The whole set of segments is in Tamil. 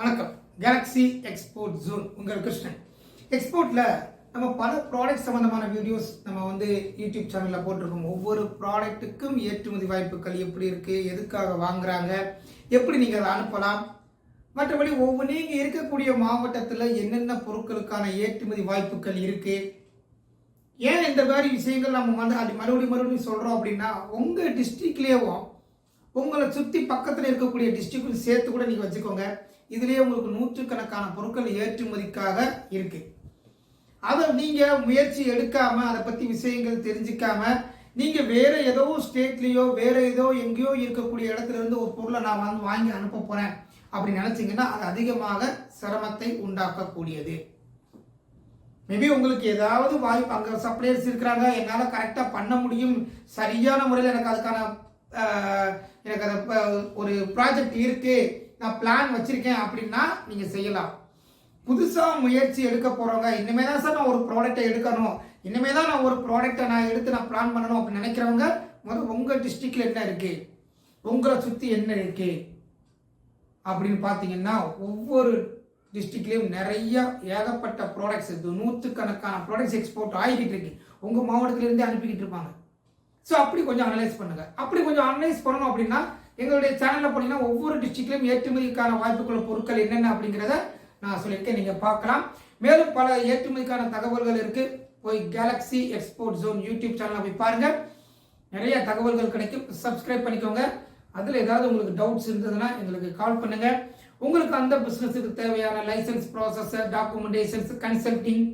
வணக்கம். கேலக்ஸி எக்ஸ்போர்ட் ஜோன் உங்கள் கிருஷ்ணன். எக்ஸ்போர்ட்டில் நம்ம பல ப்ராடக்ட் சம்மந்தமான வீடியோஸ் நம்ம வந்து யூடியூப் சேனலில் போட்டிருக்கோம். ஒவ்வொரு ப்ராடக்ட்டுக்கும் ஏற்றுமதி வாய்ப்புகள் எப்படி இருக்குது எதுக்காக வாங்குறாங்க எப்படி நீங்கள் அதை அனுப்பலாம்? மற்றபடி ஒவ்வொரு நீங்கள் இருக்கக்கூடிய மாவட்டத்தில் என்னென்ன பொருட்களுக்கான ஏற்றுமதி வாய்ப்புகள் இருக்குது ஏன் இந்த மாதிரி விஷயங்கள் நம்ம வந்து அது மறுபடியும் மறுபடியும் சொல்கிறோம் அப்படின்னா உங்கள் டிஸ்ட்ரிக்ட்லேயும் உங்களை சுற்றி பக்கத்தில் இருக்கக்கூடிய டிஸ்ட்ரிக்ட் சேர்த்து கூட நீங்கள் வச்சுக்கோங்க. இதுலேயே உங்களுக்கு நூற்றுக்கணக்கான பொருட்கள் ஏற்றுமதிக்காக இருக்கு. அதை நீங்கள் முயற்சி எடுக்காம அதை பற்றி விஷயங்கள் தெரிஞ்சிக்காம நீங்கள் வேற ஏதோ ஸ்டேட்லேயோ வேற ஏதோ எங்கேயோ இருக்கக்கூடிய இடத்துல இருந்து ஒரு பொருளை நான் வந்து வாங்கி அனுப்ப போகிறேன் அப்படி நினச்சிங்கன்னா அது அதிகமாக சிரமத்தை உண்டாக்கக்கூடியது. மேபி உங்களுக்கு ஏதாவது வாய்ப்பு அங்கே சப்ளையர்ஸ் இருக்கிறாங்க என்னால் கரெக்டாக பண்ண முடியும் சரியான முறையில் எனக்கு அதுக்கான எனக்கு அதை ஒரு ப்ராஜெக்ட் இருக்கு நான் பிளான் வச்சிருக்கேன் அப்படின்னா நீங்கள் செய்யலாம். புதுசாக முயற்சி எடுக்க போகிறவங்க இனிமே தான் சார் நான் ஒரு ப்ராடக்ட்டை எடுக்கணும். இனிமே தான் நான் ஒரு ப்ராடக்ட்டை நான் எடுத்து நான் பிளான் பண்ணணும் அப்படின்னு நினைக்கிறவங்க முதல்ல உங்கள் டிஸ்ட்ரிக்டில் என்ன இருக்கு? உங்களை சுற்றி என்ன இருக்கு? அப்படின்னு பார்த்தீங்கன்னா ஒவ்வொரு டிஸ்ட்ரிக்ட்லேயும் நிறைய ஏகப்பட்ட ப்ராடக்ட்ஸ் இது நூற்றுக்கணக்கான ப்ராடக்ட்ஸ் எக்ஸ்போர்ட் ஆகிக்கிட்டு இருக்கு. உங்கள் மாவட்டத்திலேருந்தே அனுப்பிக்கிட்டு இருப்பாங்க. ஸோ அப்படி கொஞ்சம் அனலைஸ் பண்ணுங்க. அப்படி கொஞ்சம் அனலைஸ் பண்ணணும் அப்படின்னா எங்களுடைய சேனலில் போனீங்கன்னா ஒவ்வொரு டிஸ்ட்ரிக்ட்லையும் ஏற்றுமதிக்கான வாய்ப்புகள் பொருட்கள் என்னென்ன அப்படிங்கிறத நான் சொல்லியிருக்கேன். நீங்கள் பார்க்கலாம். மேலும் பல ஏற்றுமதிக்கான தகவல்கள் இருக்குது போய் கேலக்ஸி எக்ஸ்போர்ட் ஜோன் யூடியூப் சேனலை போய் பாருங்கள் நிறைய தகவல்கள் கிடைக்கும். சப்ஸ்கிரைப் பண்ணிக்கோங்க. அதில் ஏதாவது உங்களுக்கு டவுட்ஸ் இருந்ததுன்னா எங்களுக்கு கால் பண்ணுங்கள் உங்களுக்கு அந்த பிஸ்னஸுக்கு தேவையான லைசன்ஸ் ப்ராசஸர் டாக்குமெண்டேஷன்ஸ் கன்சல்டிங்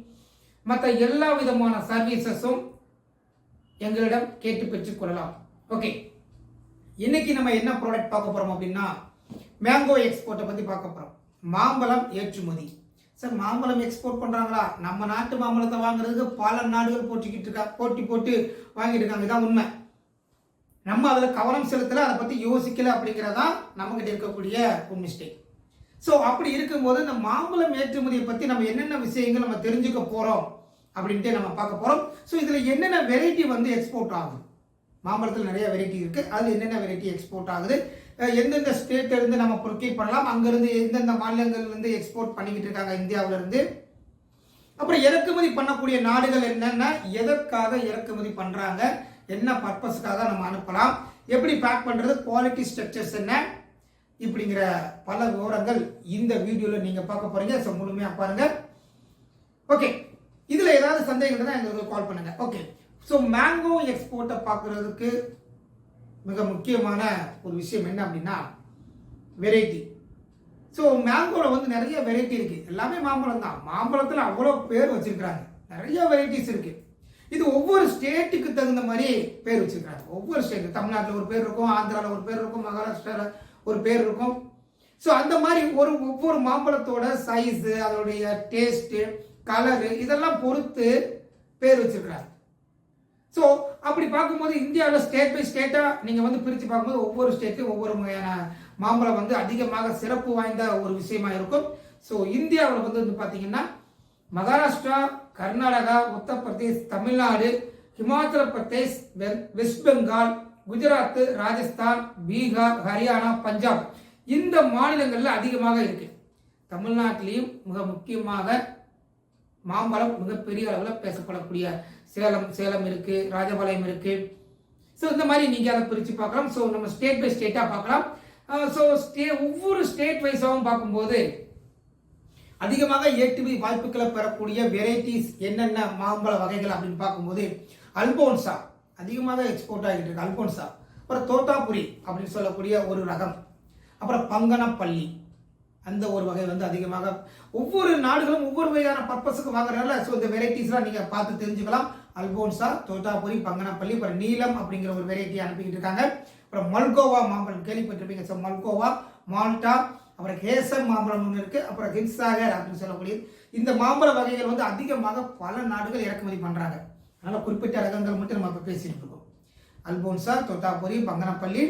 மற்ற எல்லா விதமான சர்வீசஸும் எங்களிடம் கேட்டு பெற்றுக்கொள்ளலாம் ஓகே இன்னைக்கு நம்ம என்ன ப்ராடக்ட் பார்க்க போறோம் அப்படின்னா மேங்கோ எக்ஸ்போர்ட்டை பத்தி பார்க்க போறோம். மாம்பழம் ஏற்றுமதி. சார் மாம்பழம் எக்ஸ்போர்ட் பண்றாங்களா? நம்ம நாட்டு மாம்பழத்தை வாங்குறதுக்கு பல நாடுகள் போட்டிக்கிட்டு இருக்கா போட்டி போட்டு வாங்கிட்டு இருக்காங்க. இதான் உண்மை. நம்ம அதில் கவனம் செலுத்தல அதை பற்றி யோசிக்கல அப்படிங்கிறதா நம்மகிட்ட இருக்கக்கூடிய ஒரு மிஸ்டேக் ஸோ அப்படி இருக்கும்போது இந்த மாம்பழம் ஏற்றுமதியை பற்றி நம்ம என்னென்ன விஷயங்கள் நம்ம தெரிஞ்சுக்க போகிறோம் அப்படின்ட்டு நம்ம பார்க்க போகிறோம் ஸோ இதில் என்னென்ன வெரைட்டி வந்து எக்ஸ்போர்ட் ஆகும் மாம்பழத்தில் நிறைய வெரைட்டி இருக்குது அதில் என்னென்ன வெரைட்டி எக்ஸ்போர்ட் ஆகுது? எந்தெந்த ஸ்டேட்ல இருந்து நம்ம ப்ரொக்கேட் பண்ணலாம்? அங்கேருந்து எந்தெந்த மாநிலங்கள்லேருந்து எக்ஸ்போர்ட் பண்ணிக்கிட்டு இருக்காங்க இந்தியாவுல இருந்து? அப்புறம் இறக்குமதி பண்ணக்கூடிய நாடுகள் என்னென்ன? எதற்காக இறக்குமதி பண்றாங்க? என்ன பர்பஸ்க்காக நம்ம அனுப்பலாம்? எப்படி பேக் பண்றது? குவாலிட்டி ஸ்ட்ரக்சர்ஸ் என்ன? இப்படிங்கிற பல விவரங்கள் இந்த வீடியோவில் நீங்கள் பார்க்க போறீங்க. ஸோ முழுமையாக பாருங்க. ஓகே இதில் ஏதாவது சந்தேகம் இருந்தால் எங்களுக்கு கால் பண்ணுங்க. ஓகே ஸோ மேங்கோ எக்ஸ்போர்ட்டை பார்க்குறதுக்கு மிக முக்கியமான ஒரு விஷயம் என்ன அப்படின்னா வெரைட்டி ஸோ மேங்கோவில் வந்து நிறைய வெரைட்டி இருக்குது எல்லாமே மாம்பழம் தான். மாம்பழத்தில் அவ்வளோ பேர் வச்சிருக்கிறாங்க. நிறைய வெரைட்டிஸ் இருக்குது இது ஒவ்வொரு ஸ்டேட்டுக்கு தகுந்த மாதிரி பேர் வச்சுருக்கிறாங்க. ஒவ்வொரு ஸ்டேட் தமிழ்நாட்டில் ஒரு பேர் இருக்கும் ஆந்திராவில் ஒரு பேர் இருக்கும் மகாராஷ்டிராவில் ஒரு பேர் இருக்கும். ஸோ அந்த மாதிரி ஒரு ஒவ்வொரு மாம்பழத்தோட சைஸு அதோடைய டேஸ்ட்டு கலரு இதெல்லாம் பொறுத்து பேர் வச்சிருக்கிறாங்க. ஸோ அப்படி பார்க்கும்போது இந்தியாவில் ஸ்டேட் பை ஸ்டேட்டாக நீங்கள் வந்து பிரித்து பார்க்கும்போது ஒவ்வொரு ஸ்டேட்லையும் ஒவ்வொரு வகையான மாம்பழம் வந்து அதிகமாக சிறப்பு வாய்ந்த ஒரு விஷயமா இருக்கும். ஸோ இந்தியாவில் வந்து வந்து பார்த்தீங்கன்னா மகாராஷ்டிரா கர்நாடகா உத்தரப்பிரதேஷ் தமிழ்நாடு ஹிமாச்சல பிரதேஷ் வெ- வெஸ்ட் பெங்கால் குஜராத் ராஜஸ்தான் பீகார் ஹரியானா பஞ்சாப் இந்த மாநிலங்களில் அதிகமாக இருக்கு. தமிழ்நாட்டிலையும் மிக முக்கியமாக மாம்பழம் மிகப்பெரிய அளவில் பேசப்படக்கூடிய சேலம் சேலம் இருக்கு ராஜபாளையம் இருக்கு. ஸோ இந்த மாதிரி நீங்க அதை பிரித்து பார்க்கலாம். ஸோ நம்ம ஸ்டேட் பை ஸ்டேட்டாக பார்க்கலாம். Uh, ஸோ ஸ்டே ஒவ்வொரு ஸ்டேட் வைஸாகவும் பார்க்கும்போது அதிகமாக ஏற்றுமதி வாய்ப்புகளை பெறக்கூடிய வெரைட்டிஸ் என்னென்ன மாம்பழ வகைகள் அப்படின்னு பார்க்கும்போது அல்போன்சா அதிகமாக எக்ஸ்போர்ட் ஆகிட்டு இருக்கு. அல்போன்சா அப்புறம் தோட்டாபுரி அப்படின்னு சொல்லக்கூடிய ஒரு ரகம். அப்புறம் பங்கனப்பள்ளி. அந்த ஒரு வகை வந்து அதிகமாக ஒவ்வொரு நாடுகளும் ஒவ்வொரு வகையான பர்பஸுக்கு வாங்குறதுனால ஸோ இந்த வெரைட்டிஸ்லாம் நீங்கள் பார்த்து தெரிஞ்சுக்கலாம். அல்போன்சா தோத்தாபுரி பங்கனப்பள்ளி அப்புறம் நீலம் அப்படிங்கிற ஒரு வெரைட்டி அனுப்பிக்கிட்டு இருக்காங்க. அப்புறம் மல்கோவா மாம்பழம் கேள்விப்பட்டிருப்பீங்க. சார் மல்கோவா மால்டா அப்புறம் கேசம் மாம்பழம் ஒன்று இருக்குது அப்புறம் ஹிம்சாகர் அப்படின்னு சொல்லக்கூடிய இந்த மாம்பழ வகைகள் வந்து அதிகமாக பல நாடுகள் இறக்குமதி பண்ணுறாங்க அதனால் குறிப்பிட்ட ரகங்கள் மட்டும் நம்ம இப்போ பேசிகிட்டு இருக்கோம். Alphonso Totapuri Banganapalli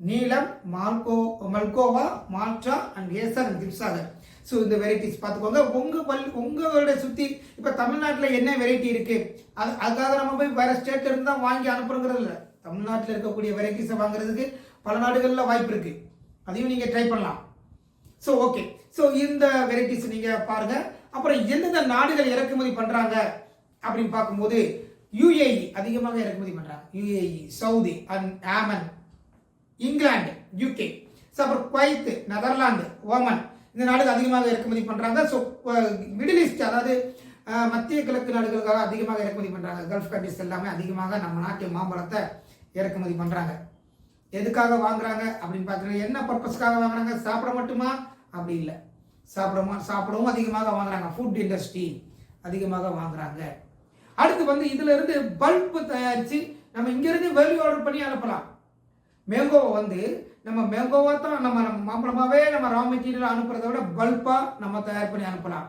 Neelam Malko Malgova Malda and Kesar and Himsagar so இந்த வெரைட்டிஸ் பார்த்துக்கோங்க. உங்கள் பல் உங்களோட சுற்றி இப்போ தமிழ்நாட்டில் என்ன வெரைட்டி இருக்குது அது அதுக்காக நம்ம போய் வேறு ஸ்டேட்லேருந்து தான் வாங்கி அனுப்புறங்கிறது இல்லை. தமிழ்நாட்டில் இருக்கக்கூடிய வெரைட்டிஸை வாங்குறதுக்கு பல நாடுகளில் வாய்ப்பு இருக்குது அதையும் நீங்கள் ட்ரை பண்ணலாம். ஸோ ஓகே ஸோ இந்த வெரைட்டிஸ் நீங்கள் பாருங்கள் அப்புறம் எந்தெந்த நாடுகள் இறக்குமதி பண்ணுறாங்க அப்படின்னு பார்க்கும்போது யுஏஇ அதிகமாக இறக்குமதி பண்ணுறாங்க UAE Saudi and Oman England UK so அப்புறம் குவைத்து நெதர்லாந்து ஓமன் இந்த நாடுகள் அதிகமாக இறக்குமதி பண்ணுறாங்க ஸோ மிடில் ஈஸ்ட் அதாவது மத்திய கிழக்கு நாடுகளுக்காக அதிகமாக இறக்குமதி பண்ணுறாங்க கல்ஃப் கண்ட்ரிஸ் எல்லாமே அதிகமாக நம்ம நாட்டு மாம்பழத்தை இறக்குமதி பண்ணுறாங்க எதுக்காக வாங்குறாங்க அப்படின்னு பார்த்தீங்கன்னா என்ன பர்பஸ்க்காக வாங்குறாங்க? சாப்பிட மட்டுமா? அப்படி இல்லை. சாப்பிடமா சாப்பிடவும் அதிகமாக வாங்குறாங்க. ஃபுட் இண்டஸ்ட்ரி அதிகமாக வாங்குறாங்க. அடுத்து வந்து இதுல இருந்து பல்ப் தயாரித்து நம்ம இங்கேருந்து வெளி ஆர்டர் பண்ணி அனுப்பலாம். மேங்கோவை வந்து நம்ம மேங்கோவா தான் நம்ம நம்ம மாம்பழமாவே நம்ம ரா மெட்டீரியல் அனுப்புறதை விட பல்பாக நம்ம தயார் பண்ணி அனுப்பலாம்.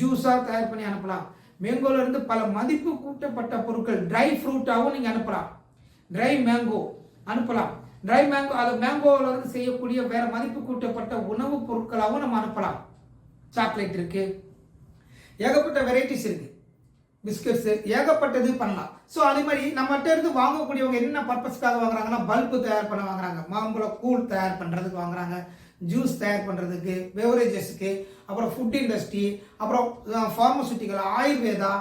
ஜூஸாக தயார் பண்ணி அனுப்பலாம். மேங்கோல இருந்து பல மதிப்பு கூட்டப்பட்ட பொருட்கள் ட்ரை ஃப்ரூட்டாகவும் நீங்கள் அனுப்பலாம். ட்ரை மேங்கோ அனுப்பலாம். ட்ரை மேங்கோ அது மேங்கோவில் இருந்து செய்யக்கூடிய வேற மதிப்பு கூட்டப்பட்ட உணவுப் பொருட்களாகவும் நம்ம அனுப்பலாம். சாக்லேட் இருக்கு. ஏகப்பட்ட வெரைட்டிஸ் இருக்கு. பிஸ்கட்ஸ் ஏகப்பட்டது பண்ணலாம். ஸோ அதே மாதிரி நம்மகிட்ட இருந்து வாங்கக்கூடியவங்க என்ன பர்பஸ்க்காக வாங்குறாங்கன்னா பல்பு தயார் பண்ண வாங்குறாங்க. மாம்பழம் கூழ் தயார் பண்ணுறதுக்கு வாங்குறாங்க. ஜூஸ் தயார் பண்ணுறதுக்கு பெவரேஜஸ்க்கு அப்புறம் ஃபுட் இண்டஸ்ட்ரி அப்புறம் ஃபார்மசூட்டிக்கல் ஆயுர்வேதா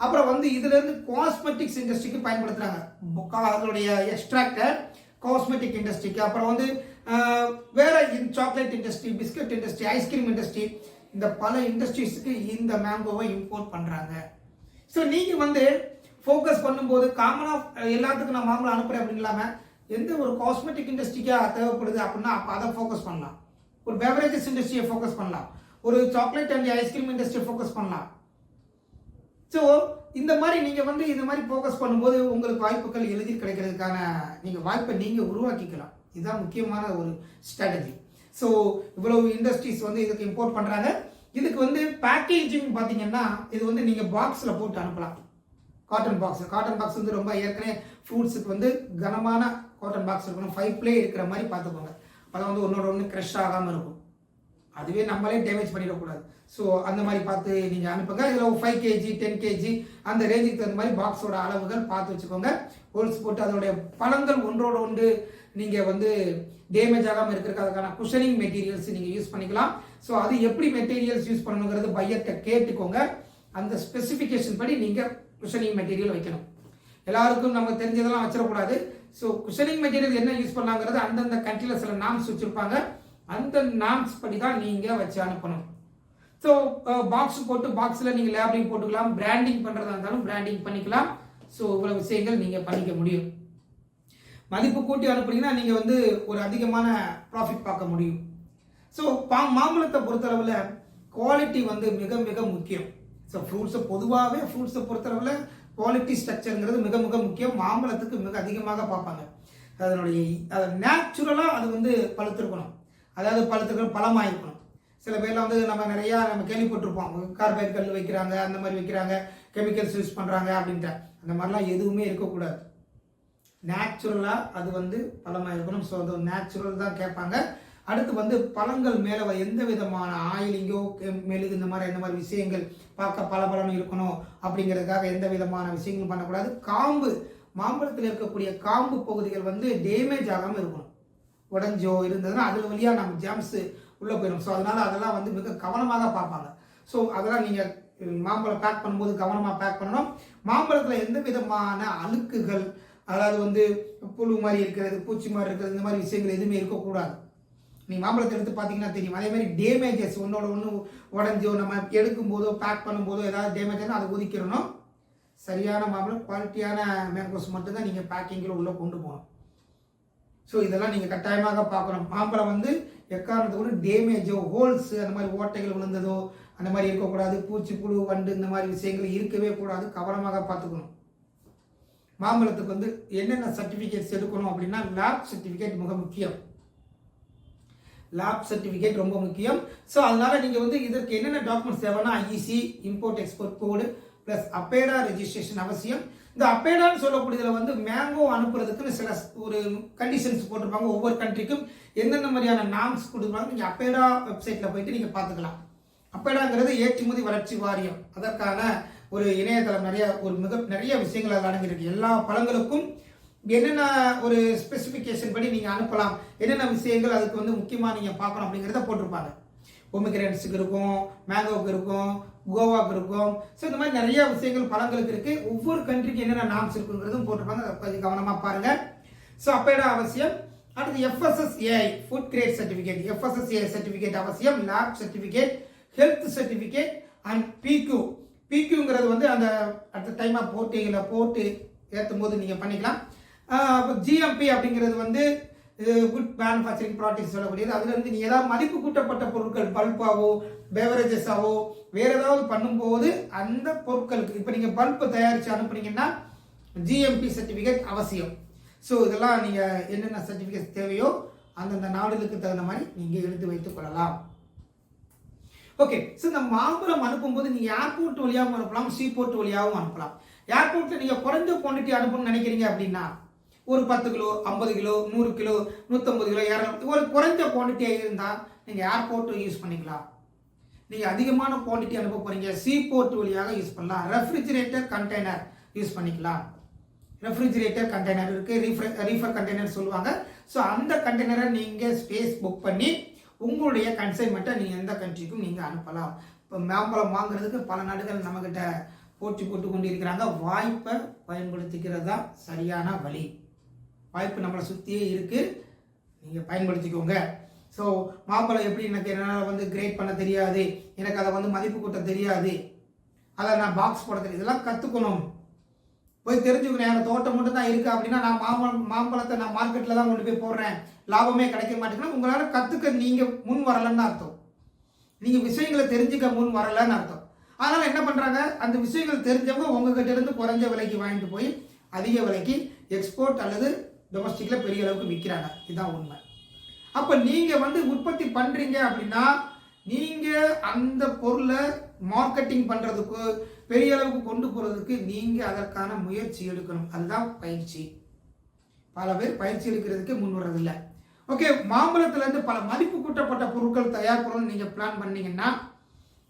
அப்புறம் வந்து இதுலேருந்து காஸ்மெட்டிக்ஸ் இண்டஸ்ட்ரிக்கு பயன்படுத்துகிறாங்க அதனுடைய எக்ஸ்ட்ராக்டர் காஸ்மெட்டிக் இண்டஸ்ட்ரிக்கு அப்புறம் வந்து வேற chocolate industry biscuit industry ice cream industry இந்த பல இண்டஸ்ட்ரீஸுக்கு இந்த மேங்கோவை இம்போர்ட் பண்ணுறாங்க ஸோ நீங்கள் வந்து ஃபோக்கஸ் பண்ணும்போது காமனாக எல்லாத்துக்கும் நான் மாம்பழம் அனுப்புகிறேன் அப்படின்னு இல்லாமல் எந்த ஒரு காஸ்மெட்டிக் இண்டஸ்ட்ரிக்காக தேவைப்படுது அப்படின்னா அப்போ அதை ஃபோக்கஸ் பண்ணலாம். ஒரு பெவரேஜஸ் இண்டஸ்ட்ரியை ஃபோக்கஸ் பண்ணலாம். ஒரு சாக்லேட் அண்ட் ஐஸ்கிரீம் இண்டஸ்ட்ரியை ஃபோக்கஸ் பண்ணலாம். ஸோ இந்த மாதிரி நீங்கள் வந்து இந்த மாதிரி ஃபோக்கஸ் பண்ணும்போது உங்களுக்கு வாய்ப்புகள் எளிதில் கிடைக்கிறதுக்கான நீங்கள் வாய்ப்பை நீங்கள் உருவாக்கிக்கலாம். இதுதான் முக்கியமான ஒரு ஸ்ட்ராட்டஜி ஸோ இவ்வளவு இண்டஸ்ட்ரீஸ் வந்து இதுக்கு இம்போர்ட் பண்ணுறாங்க இதுக்கு வந்து பேக்கேஜிங் பார்த்தீங்கன்னா இது வந்து நீங்கள் பாக்ஸில் போட்டு அனுப்பலாம். காட்டன் பாக்ஸ் காட்டன் பாக்ஸ் வந்து ரொம்ப ஏற்கனவே ஃப்ரூட்ஸுக்கு வந்து கனமான காட்டன் பாக்ஸ் இருக்கணும். ஃபைவ் ப்ளே இருக்கிற மாதிரி பார்த்துக்கோங்க. அப்பதான் வந்து ஒன்றோட ஒன்று க்ரெஷ் ஆகாமல் இருக்கும். அதுவே நம்மளே டேமேஜ் பண்ணிடக்கூடாது. ஸோ அந்த மாதிரி பார்த்து நீங்கள் அனுப்புங்க. இதில் ஃபைவ் கேஜி டென் கேஜி அந்த ரேஞ்சுக்கு தகுந்த மாதிரி பாக்ஸோட அளவுகள் பார்த்து வச்சுக்கோங்க. ஹோல்ஸ் போட்டு அதனுடைய பழங்கள் ஒன்றோட ஒன்று நீங்கள் வந்து டேமேஜ் ஆகாமல் இருக்கிறதுக்கு அதுக்கான குஷனிங் மெட்டீரியல்ஸ் நீங்கள் யூஸ் பண்ணிக்கலாம். ஸோ அது எப்படி மெட்டீரியல்ஸ் யூஸ் பண்ணணுங்கிறது பையத்தை கேட்டுக்கோங்க. அந்த ஸ்பெசிஃபிகேஷன் படி நீங்கள் குஷனிங் மெட்டீரியல் வைக்கணும். எல்லாருக்கும் நமக்கு தெரிஞ்சதெல்லாம் வச்சிடக்கூடாது. ஸோ குஷனிங் மெட்டீரியல் என்ன யூஸ் பண்ணாங்கிறது அந்தந்த கண்ட்ரியில் சில நாம்ஸ் வச்சுருப்பாங்க. அந்த நாம்ஸ் படி தான் நீங்கள் வச்சு அனுப்பணும். ஸோ பாக்ஸ் போட்டு பாக்ஸில் நீங்கள் லேபிளிங் போட்டுக்கலாம். பிராண்டிங் பண்ணுறதா இருந்தாலும் பிராண்டிங் பண்ணிக்கலாம். ஸோ இவ்வளோ விஷயங்கள் நீங்கள் பண்ணிக்க முடியும். மதிப்பு கூட்டி அனுப்புனீங்கன்னா நீங்கள் வந்து ஒரு அதிகமான ப்ராஃபிட் பார்க்க முடியும். ஸோ பா மாம்பழத்தை பொறுத்தளவில் குவாலிட்டி வந்து மிக மிக முக்கியம். ஸோ ஃப்ரூட்ஸை பொதுவாகவே ஃப்ரூட்ஸை பொறுத்தளவில் குவாலிட்டி ஸ்ட்ரக்சருங்கிறது மிக மிக முக்கியம். மாம்பழத்துக்கு மிக அதிகமாக பார்ப்பாங்க. அதனுடைய அது நேச்சுரலாக அது வந்து பழுத்திருக்கணும். அதாவது பழுத்துக்கள் பழமாக இருக்கணும் சில பேர்லாம் வந்து நம்ம நிறையா நம்ம கேள்விப்பட்டிருப்போம். கார்பைட் கல் வைக்கிறாங்க அந்த மாதிரி வைக்கிறாங்க கெமிக்கல்ஸ் யூஸ் பண்ணுறாங்க அப்படின்ட்டு அந்த மாதிரிலாம் எதுவுமே இருக்கக்கூடாது. நேச்சுரலாக அது வந்து பழமாக இருக்கணும் ஸோ அது நேச்சுரல் தான் கேட்பாங்க. அடுத்து வந்து பழங்கள் மேலே எந்த விதமான ஆயிலிங்கோ மெழுகு இந்த மாதிரி இந்த மாதிரி விஷயங்கள் பார்க்க பளபளன்னு இருக்கணும் அப்படிங்கிறதுக்காக எந்த விதமான விஷயங்களும் பண்ணக்கூடாது. காம்பு மாம்பழத்தில் இருக்கக்கூடிய காம்பு பகுதிகள் வந்து டேமேஜ் ஆகாமல் இருக்கணும். உடஞ்சோ இருந்ததுன்னா அது வழியாக நம்ம ஜாம்ஸு உள்ளே போயிடும் ஸோ அதனால் அதெல்லாம் வந்து மிக கவனமாக தான் பார்ப்பாங்க. ஸோ அதெல்லாம் நீங்கள் மாம்பழம் பேக் பண்ணும்போது கவனமாக பேக் பண்ணணும். மாம்பழத்தில் எந்த விதமான அழுக்குகள் அதாவது வந்து புழு மாதிரி இருக்கிறது பூச்சி மாதிரி இருக்கிறது இந்த மாதிரி விஷயங்கள் எதுவுமே இருக்கக்கூடாது. நீங்கள் மாம்பழத்தை எடுத்து பார்த்தீங்கன்னா தெரியும். அதே மாதிரி டேமேஜஸ் ஒன்னோட ஒன்று உடஞ்சோ நம்ம எடுக்கும் போதோ பேக் பண்ணும்போதோ ஏதாவது டேமேஜ் ஆனால் அதை ஒதுக்கிடணும். சரியான மாம்பழம் குவாலிட்டியான மேங்கோஸ் மட்டும்தான் நீங்கள் பேக்கிங்கில் உள்ளே கொண்டு போகணும். ஸோ இதெல்லாம் நீங்கள் கட்டாயமாக பார்க்கணும். மாம்பழம் வந்து எக்காரணத்துக்கு கூட டேமேஜோ ஹோல்ஸு அந்த மாதிரி ஓட்டைகள் விழுந்ததோ அந்த மாதிரி இருக்கக்கூடாது. பூச்சி புழு வண்டு இந்த மாதிரி விஷயங்கள் இருக்கவே கூடாது. கவனமாக பார்த்துக்கணும். மாம்பழத்துக்கு வந்து என்னென்ன சர்டிஃபிகேட்ஸ் எடுக்கணும் அப்படின்னா லேப் சர்டிஃபிகேட் மிக முக்கியம். லேப் சர்டிஃபிகேட் ரொம்ப முக்கியம். ஸோ அதனால நீங்கள் வந்து இதற்கு என்னென்ன டாக்குமெண்ட்ஸ் தேவைன்னா IEC import export code plus APEDA registration அவசியம். இந்த அப்பேடான்னு சொல்லக்கூடியதில் வந்து மேங்கோ அனுப்புறதுக்குன்னு சில ஒரு கண்டிஷன்ஸ் போட்டிருப்பாங்க. ஒவ்வொரு கண்ட்ரிக்கும் எந்தெந்த மாதிரியான நாம்ஸ் கொடுக்குறாங்க நீங்கள் அப்பேடா வெப்சைட்டில் போயிட்டு நீங்கள் பார்த்துக்கலாம். அப்பேடாங்கிறது ஏற்றுமதி வளர்ச்சி வாரியம். அதற்கான ஒரு இணையதளம் நிறைய ஒரு மிக நிறைய விஷயங்கள் அதில் அடங்கியிருக்கு. எல்லா பழங்களுக்கும் என்னென்ன ஒரு ஸ்பெசிஃபிகேஷன் படி நீங்கள் அனுப்பலாம்? என்னென்ன விஷயங்கள் அதுக்கு வந்து முக்கியமாக நீங்கள் பார்க்கணும் அப்படிங்கிறத போட்டிருப்பாங்க. ஒமிகிரன்ஸுக்கு இருக்கும் மேங்கோவுக்கு இருக்கும் கோவாக்கு இருக்கும். ஸோ இந்த மாதிரி நிறைய விஷயங்கள் பழங்களுக்கு இருக்குது ஒவ்வொரு கண்ட்ரிக்கு என்னென்ன நாம்ஸ் இருக்குங்கிறதும் போட்டிருப்பாங்க. அதை கொஞ்சம் கவனமாக பாருங்கள் ஸோ அப்போட அவசியம்? அடுத்து FSSAI food grade certificate FSSAI certificate அவசியம். Lab certificate health certificate and PQ பிக்யூங்கிறது வந்து அந்த அடுத்த டைமாக போட்டிகளை போட்டு ஏற்றும் போது நீங்கள் பண்ணிக்கலாம். ஜிஎம்பி அப்படிங்கிறது வந்து குட் மேனுஃபேக்சரிங் ப்ராடக்ட்ஸ் சொல்லக்கூடியது. அதுலேருந்து நீ ஏதாவது மதிப்பு கூட்டப்பட்ட பொருட்கள் பல்பாவோ பெவரேஜஸாவோ வேறு ஏதாவது பண்ணும்போது அந்த பொருட்களுக்கு இப்போ நீங்கள் பல்ப் தயாரித்து அனுப்புனீங்கன்னா ஜிஎம்பி சர்டிஃபிகேட் அவசியம். ஸோ இதெல்லாம் நீங்கள் என்னென்ன சர்டிஃபிகேட் தேவையோ அந்தந்த நாடுகளுக்கு தகுந்த மாதிரி நீங்கள் எடுத்து வைத்துக் கொள்ளலாம். ஓகே ஸோ இந்த மாம்பழம் அனுப்பும்போது நீங்கள் ஏர்போர்ட் வழியாகவும் அனுப்பலாம் சீபோர்ட் வழியாகவும் அனுப்பலாம். ஏர்போர்ட்டில் நீங்கள் குறைஞ்ச குவான்டிட்டி அனுப்பணும்னு நினைக்கிறீங்க அப்படின்னா ஒரு பத்து கிலோ ஐம்பது கிலோ நூறு கிலோ நூற்றம்பது கிலோ இரநூறு ஒரு குறைஞ்ச குவான்டிட்டியாக இருந்தால் நீங்கள் ஏர்போர்ட்டு யூஸ் பண்ணிக்கலாம். நீங்கள் அதிகமான குவான்டிட்டி அனுப்ப போகிறீங்க சீ போர்ட் வழியாக யூஸ் பண்ணலாம். ரெஃப்ரிஜிரேட்டர் கண்டெய்னர் யூஸ் பண்ணிக்கலாம். ரெஃப்ரிஜிரேட்டர் கண்டெய்னர் இருக்குது ரீஃபர் ரீஃபர் கண்டெய்னர் சொல்லுவாங்க. ஸோ அந்த கண்டெய்னரை நீங்கள் ஸ்பேஸ் புக் பண்ணி உங்களுடைய கன்சைன்மெண்ட்டை நீங்கள் எந்த கண்ட்ரிக்கும் நீங்கள் அனுப்பலாம். இப்போ மேம்பலம் வாங்குறதுக்கு பல நாடுகள் நம்மக்கிட்ட போட்டி போட்டு கொண்டு இருக்கிறாங்க வாய்ப்பை பயன்படுத்திக்கிறது தான் சரியான வழி. வாய்ப்பு நம்மளை சுற்றியே இருக்குது நீங்கள் பயன்படுத்திக்கோங்க. ஸோ மாம்பழம் எப்படி எனக்கு என்னால் வந்து கிரேட் பண்ண தெரியாது? எனக்கு அதை வந்து மதிப்பு கூட்ட தெரியாது. அதை நான் பாக்ஸ் போட தெரியும் இதெல்லாம் கற்றுக்கணும் போய் தெரிஞ்சுக்கணும். எனக்கு தோட்டம் மட்டும் தான் இருக்குது அப்படின்னா நான் மாம்பழம் மாம்பழத்தை நான் மார்க்கெட்டில் தான் கொண்டு போய் போடுறேன். லாபமே கிடைக்க மாட்டேங்குன்னா உங்களால் கற்றுக்க நீங்கள் முன் வரலன்னு அர்த்தம். நீங்கள் விஷயங்களை தெரிஞ்சுக்க முன் வரலன்னு அர்த்தம். அதனால் என்ன பண்ணுறாங்க அந்த விஷயங்கள் தெரிஞ்சவங்க உங்ககிட்ட இருந்து குறைஞ்ச விலைக்கு வாங்கிட்டு போய் அதிக விலைக்கு எக்ஸ்போர்ட் அல்லது டொமஸ்டிக்கில் பெரிய அளவுக்கு விற்கிறாங்க இதுதான் உண்மை. அப்போ நீங்கள் வந்து உற்பத்தி பண்ணுறீங்க அப்படின்னா நீங்கள் அந்த பொருளை மார்க்கெட்டிங் பண்ணுறதுக்கு பெரிய அளவுக்கு கொண்டு போகிறதுக்கு நீங்கள் அதற்கான முயற்சி எடுக்கணும். அதுதான் பயிற்சி. பல பேர் பயிற்சி எடுக்கிறதுக்கு முன் வர்றதில்லை. ஓகே மாம்பழத்துலேருந்து பல மதிப்பு கூட்டப்பட்ட பொருட்கள் தயார் பண்ணணும்னு நீங்கள் பிளான் பண்ணீங்கன்னா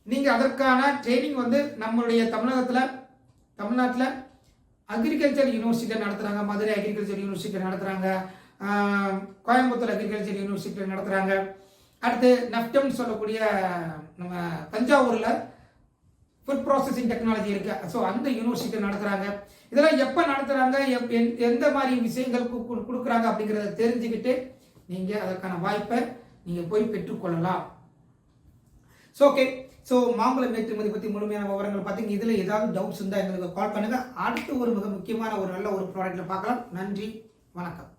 நீங்கள் அதற்கான ட்ரைனிங் வந்து நம்மளுடைய தமிழகத்தில் தமிழ்நாட்டில் அக்ரிகல்ச்சர் யூனிவர்சிட்டியில் நடத்துகிறாங்க மதுரை அக்ரிகல்ச்சர் யூனிவர்சிட்டியில் நடத்துகிறாங்க கோயம்புத்தூர் அக்ரிகல்ச்சர் யூனிவர்சிட்டியில் நடத்துகிறாங்க அடுத்து நெஃப்டம்னு சொல்லக்கூடிய நம்ம தஞ்சாவூரில் ஃபுட் ப்ராசஸிங் டெக்னாலஜி இருக்கு. ஸோ அந்த யூனிவர்சிட்டி நடத்துகிறாங்க இதெல்லாம் எப்போ நடத்துகிறாங்க எப் எந்த மாதிரி விஷயங்கள் கொடுக்குறாங்க அப்படிங்கிறத தெரிஞ்சுக்கிட்டு நீங்கள் அதற்கான வாய்ப்பை நீங்கள் போய் பெற்றுக்கொள்ளலாம். ஸோ ஓகே ஸோ மாம்பழம் ஏற்றுமதி பற்றி முழுமையான விவரங்கள் பார்த்தீங்க இதில் ஏதாவது டவுட்ஸ் இருந்தால் எங்களுக்கு கால் பண்ணுங்கள் அடுத்து ஒரு மிக முக்கியமான ஒரு நல்ல ஒரு ப்ராடக்ட்டில் பார்க்கலாம். நன்றி. வணக்கம்.